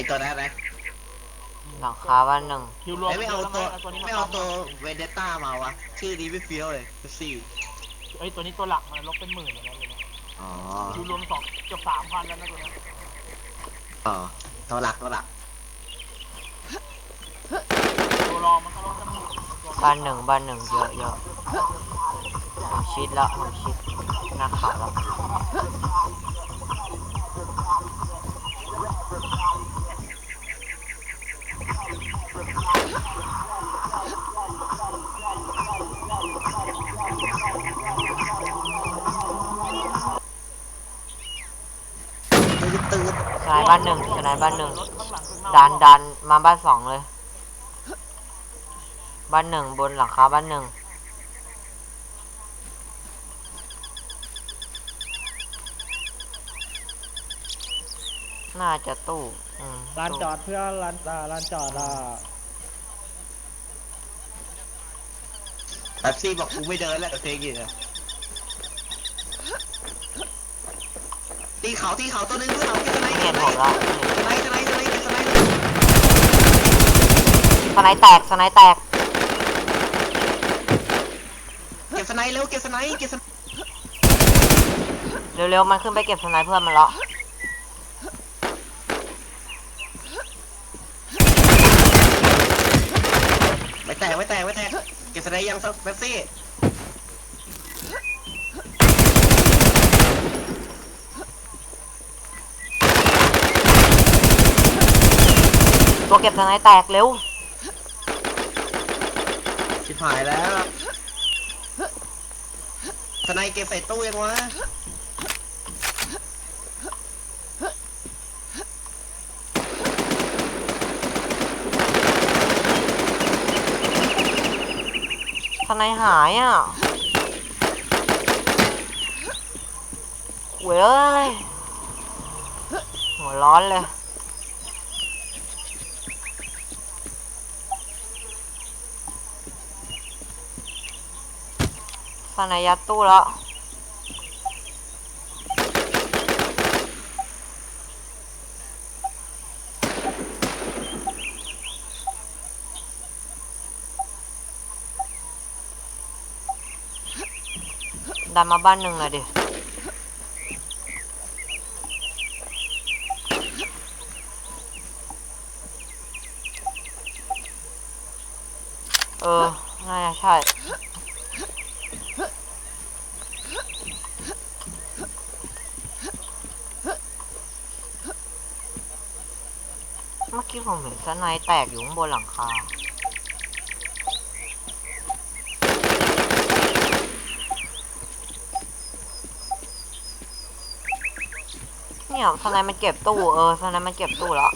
อ้ตัวนั้นนะหลังคาบ้านหนึ่งคิวรวมไอ้ไม่เอาตัวตัวนี้ไม่เอาตัวเวเดต้ามาวะชื่อนี้ไม่เฟี้ยวเลยซี่ไอ้ยตัวนี้ตัวหลักมันลบเป็นหมื่นเลยนะตัวเนี้ยอ๋อคิวรวมสองเกือบสามพันแล้วนะตัวเนี้ยอ๋อตัวหลักตัวหลักตัวรองมันก็ลบเป็นหมื่นตัวบ้านหนึ่งบ้านหนึ่งเยอะเยอะผมชิดแล้วผมชิดหน้าขาวแล้ว ตื่นตื่นสไนด์บ้านหนึ่งสไนด์บ้านหนึ่งรถข้างหลังข้างหน้าดันดันมาบ้านสองเลย บ้านหนึ่งบนหลังคาบ้านหนึ่งน่าจะตู้อืมลานตู้จอดเพื่อนลานอ่าลานจอดอะแบบซี่บอกกูไม่เดินแล้วกับเพลงอีกอะ ตีเขาตีเขาตัวนึงเพื่อนเขาเก็บสไนไม่เก็เห็บนสผมละไนสไนสไนเก็บสไนสไนด์แตกสไนด์แตกเก็บสไนเร็วเก็บสไนเก็บสไนเร็วๆมันขึ้นไปเก็บสไนด์เพื่อนมันแล้วไม่แตกไม่แตกไม่แตกเก็บสไนยังแบ็คซี่ เก็บสไนด์แตกเร็ว ชิบหายแล้วสไนเก็บใส่ตู้ยังวะสไนด์หายอะเว้ยหัวร้อนเลย สไนด์ยัดตู้แล้ว ดันมาบ้านหนึ่งเลยดิเออ น่าจะใช่ เมื่อกี้ผมเห็นสไนต์แตกอยู่ข้างบนหลังคา เนี่ยสไนต์มันเก็บตู้ เออสไนต์มันเก็บตู้แล้ว